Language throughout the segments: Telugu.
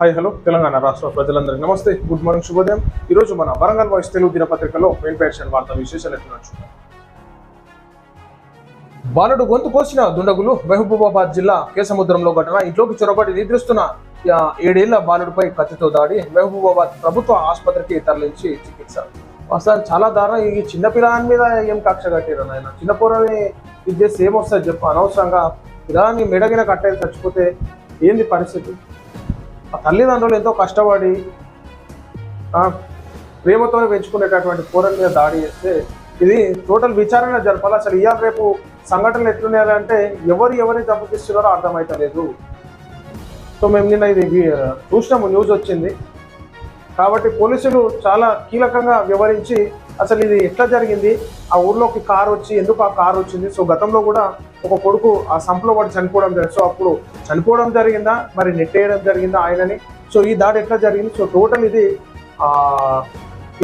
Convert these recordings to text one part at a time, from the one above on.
హాయ్ హలో తెలంగాణ రాష్ట్ర ప్రజలందరికీ నమస్తే. గుడ్ మార్నింగ్ శుభోదయం. ఈరోజు మన వరంగల్ వాయిస్ తెలుగు దినపత్రికలో మెయిన్ పేషన్ వార్తా విశేషాలు ఎట్లా బాలుడు గొంతు కోసిన దుండగులు మహబూబాబాద్ జిల్లా కేసముద్రంలో ఘటన. ఇంట్లోకి చొరబడి నిద్రిస్తున్న ఏడేళ్ళ బాలుడిపై కత్తితో దాడి. మహబూబాబాద్ ప్రభుత్వ ఆసుపత్రికి తరలించి చికిత్స. అసలు చాలా దారుణం. ఈ చిన్న పిల్లని మీద ఏం కక్ష కట్టారు నాయన? చిన్న పూర్వని ఇది చేస్తే ఏమొస్తుంది చెప్పు. అనవసరంగా పిల్లని మెడగిన కట్టేది చచ్చిపోతే ఏంది పరిస్థితి? ఆ తల్లిదండ్రులు ఎంతో కష్టపడి ప్రేమతో పెంచుకునేటటువంటి కూరల మీద దాడి చేస్తే ఇది టోటల్ విచారణ జరపాలి. అసలు ఇవాళ రేపు సంఘటనలు ఎట్లున్నాయంటే ఎవరు ఎవరిని దెబ్బతీస్తున్నారో అర్థమైతలేదు. సో మేము నిన్న ఇది చూసినాము న్యూస్ వచ్చింది. కాబట్టి పోలీసులు చాలా కీలకంగా వివరించి అసలు ఇది ఎట్లా జరిగింది? ఆ ఊర్లోకి కారు వచ్చి ఎందుకు ఆ కారు వచ్చింది? సో గతంలో కూడా ఒక కొడుకు ఆ సంపలో పడి చనిపోవడం జరిగింది. సో అప్పుడు చనిపోవడం జరిగిందా? మరి నెట్టేయడం జరిగిందా ఆయనని? సో ఈ దాడి ఎట్లా జరిగింది? సో టోటల్ ఇది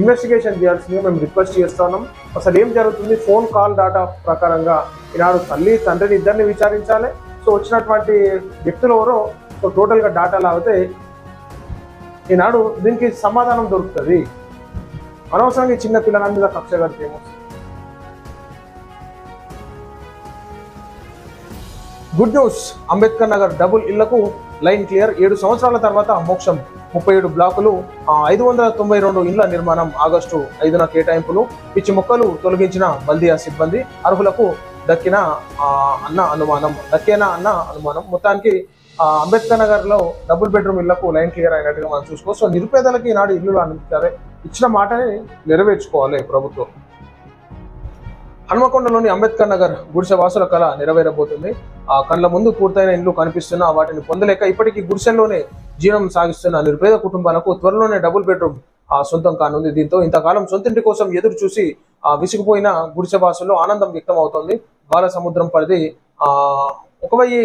ఇన్వెస్టిగేషన్ చేయాల్సిందిగా మేము రిక్వెస్ట్ చేస్తున్నాం. అసలు ఏం జరుగుతుంది? ఫోన్ కాల్ డాటా ప్రకారంగా ఈనాడు తల్లి తండ్రిని ఇద్దరిని విచారించాలి. సో వచ్చినటువంటి వ్యక్తులు ఎవరో సో టోటల్గా డాటా లాగితే ఈనాడు దీనికి సమాధానం దొరుకుతుంది. అనవసరంగా చిన్న పిల్లల మీద కక్ష కడితేమో good news Ambedkar Nagar double ఇళ్ళకు లైన్ క్లియర్ ఏడు సంవత్సరాల తర్వాత మోక్షం. ముప్పై ఏడు బ్లాకులు ఐదు వందల తొంభై రెండు ఇళ్ళ నిర్మాణం ఆగస్టు ఐదున కేటాయింపులు. పిచ్చి మొక్కలు తొలగించిన బల్దియా సిబ్బంది అర్హులకు దక్కిన అన్న అనుమానం దక్కేనా అన్న అనుమానం. మొత్తానికి అంబేద్కర్ నగర్లో డబుల్ బెడ్రూమ్ ఇళ్ళకు లైన్ క్లియర్ అయినట్టుగా మనం చూసుకోవచ్చు. సో నిరుపేదలకి నాడు ఇల్లు అందించారు ఇచ్చిన మాటని నెరవేర్చుకోవాలి ప్రభుత్వం. హన్మకొండలోని అంబేద్కర్ నగర్ గుడిసె వాసుల కళ నెరవేరబోతుంది. ఆ కళ్ళ ముందు పూర్తయిన ఇండ్లు కనిపిస్తున్నా వాటిని పొందలేక ఇప్పటికీ గుడిసెల్లోనే జీవనం సాగిస్తున్న నిరుపేద కుటుంబాలకు త్వరలోనే డబుల్ బెడ్రూమ్ ఆ సొంతం కానుంది. దీంతో ఇంతకాలం సొంతింటి కోసం ఎదురు చూసి ఆ విసిగిపోయిన గుడిసె వాసుల్లో ఆనందం వ్యక్తం అవుతోంది బాల సముద్రం పరిధి ఆ ఒక వెయ్యి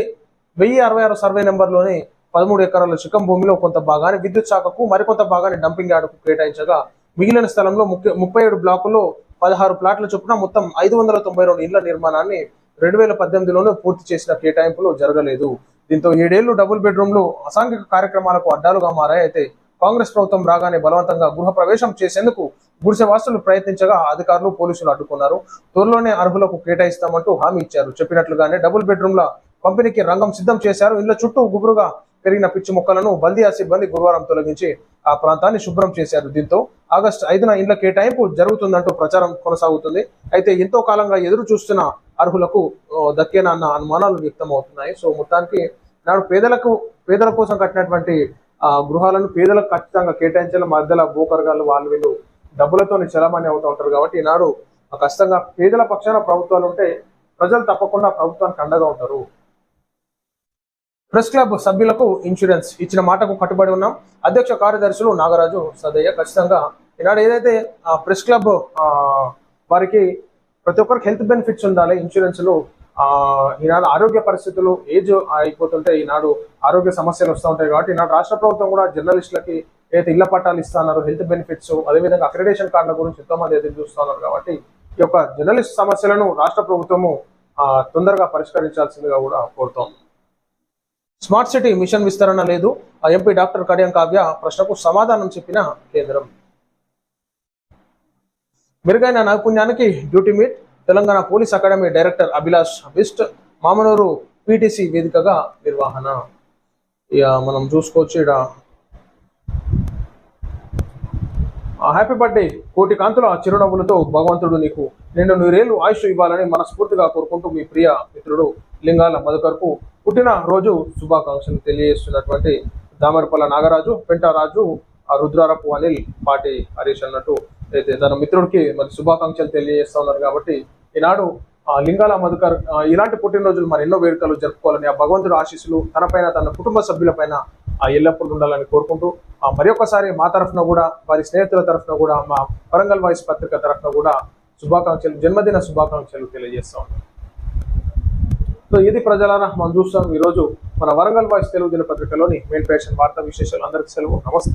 వెయ్యి అరవై ఆరు సర్వే నెంబర్లోని పదమూడు ఎకరాల చికం భూమిలో కొంత భాగాన్ని విద్యుత్ శాఖకు మరికొంత భాగాన్ని డంపింగ్ యార్డుకు కేటాయించగా మిగిలిన స్థలంలో ముప్పై ఏడు బ్లాకుల్లో పదహారు ప్లాట్ల చొప్పున మొత్తం ఐదు వందల తొంభై రెండు ఇళ్ళ నిర్మాణాన్ని రెండు వేల పద్దెనిమిదిలోనే పూర్తి చేసిన కేటాయింపులు జరగలేదు. దీంతో ఏడేళ్ళు డబుల్ బెడ్రూమ్లు అసాంఘిక కార్యక్రమాలకు అడ్డాలుగా మారాయి. అయితే కాంగ్రెస్ ప్రభుత్వం రాగానే బలవంతంగా గృహ ప్రవేశం చేసేందుకు గుడిసె వాసులు ప్రయత్నించగా అధికారులు పోలీసులు అడ్డుకున్నారు. త్వరలోనే అర్హులకు కేటాయిస్తామంటూ హామీ ఇచ్చారు. చెప్పినట్లుగానే డబుల్ బెడ్రూమ్ల పంపిణీకి రంగం సిద్ధం చేశారు. ఇళ్ళ చుట్టూ గుబురుగా పెరిగిన పిచ్చి మొక్కలను బల్దియా సిబ్బంది గురువారం తొలగించి ఆ ప్రాంతాన్ని శుభ్రం చేశారు. దీంతో ఆగస్టు ఐదున ఇండ్ల కేటాయింపు జరుగుతుందంటూ ప్రచారం కొనసాగుతుంది. అయితే ఎంతో కాలంగా ఎదురు చూస్తున్న అర్హులకు దక్కేనా అన్న అనుమానాలు వ్యక్తం అవుతున్నాయి సో మొత్తానికి నాడు పేదలకు పేదల కోసం కట్టినటువంటి ఆ గృహాలను పేదలకు ఖచ్చితంగా కేటాయించాలి. మధ్యలో భూకర్గాలు వాళ్ళు వీళ్ళు డబ్బులతోనే చలామణి అవుతూ ఉంటారు కాబట్టి ఈనాడు ఖచ్చితంగా పేదల పక్షాన ప్రభుత్వాలు ఉంటే ప్రజలు తప్పకుండా ప్రభుత్వానికి అండగా ఉంటారు. ప్రెస్ క్లబ్ సభ్యులకు ఇన్సూరెన్స్ ఇచ్చిన మాటకు కట్టుబడి ఉన్నాం. అధ్యక్ష కార్యదర్శులు నాగరాజు సదయ్య ఖచ్చితంగా. ఈనాడు ఏదైతే ప్రెస్ క్లబ్ వారికి ప్రతి ఒక్కరికి హెల్త్ బెనిఫిట్స్ ఉండాలి ఇన్సూరెన్స్లు ఈనాడు ఆరోగ్య పరిస్థితులు ఏజ్ అయిపోతుంటే ఈనాడు ఆరోగ్య సమస్యలు వస్తూ ఉంటాయి కాబట్టి ఈనాడు రాష్ట్ర ప్రభుత్వం కూడా జర్నలిస్టులకి ఏదైతే ఇళ్ళ పట్టాలు ఇస్తున్నారు హెల్త్ బెనిఫిట్స్ అదేవిధంగా అక్రిడేషన్ కార్డుల గురించి ఎంతో మంది ఎదురు చూస్తున్నారు కాబట్టి ఈ యొక్క జర్నలిస్ట్ సమస్యలను రాష్ట్ర ప్రభుత్వము తొందరగా పరిష్కరించాల్సిందిగా కూడా కోరుతోంది స్మార్ట్ సిటీ మిషన్ విస్తరణ లేదు. ఆ ఎంపీ డాక్టర్ కడియం కావ్య ప్రశ్నకు సమాధానం చెప్పిన కేంద్రం. మెరుగైన నైపుణ్యానికి duty meet. Telangana police academy director Abhilash Bisht Mamnoor PTC వేదికగా నిర్వహణ. ఇక మనం చూసుకోవచ్చు ఇక్కడ హ్యాపీ బర్త్డే కోటి కాంతుల చిరునవ్వులతో భగవంతుడు నీకు నిన్ను నూరేళ్ళు ఆయుష్ ఇవ్వాలని మనస్ఫూర్తిగా కోరుకుంటూ మీ ప్రియ మిత్రుడు లింగాల మధుకర్కు పుట్టిన రోజు శుభాకాంక్షలు తెలియజేస్తున్నటువంటి దామరపల్ల నాగరాజు పెంటారాజు ఆ రుద్రారపు అనిల్ పాటి హరీష్ అన్నట్టు అయితే తన మిత్రుడికి మరి శుభాకాంక్షలు తెలియజేస్తా ఉన్నారు కాబట్టి ఈనాడు ఆ లింగాల మధుకర్ ఇలాంటి పుట్టినరోజులు మరి ఎన్నో వేడుకలు జరుపుకోవాలని ఆ భగవంతుడు ఆశీస్సులు తనపైన తన కుటుంబ సభ్యులపైన ఆ ఎల్లప్పుడూ ఉండాలని కోరుకుంటూ ఆ మరి ఒక్కసారి మా తరఫున కూడా వారి స్నేహితుల తరఫున కూడా మా వరంగల్ వాయిస్ పత్రిక తరఫున కూడా శుభాకాంక్షలు జన్మదిన శుభాకాంక్షలు తెలియజేస్తా ఉన్నాం. సో ఇది ప్రజలారా మనం చూస్తాం ఈరోజు మన వరంగల్ వాయిస్ తెలుగు దినపత్రికలోని మెయిన్ పేషన్ వార్తా విశేషాలు. అందరికీ సెలవు. నమస్తే.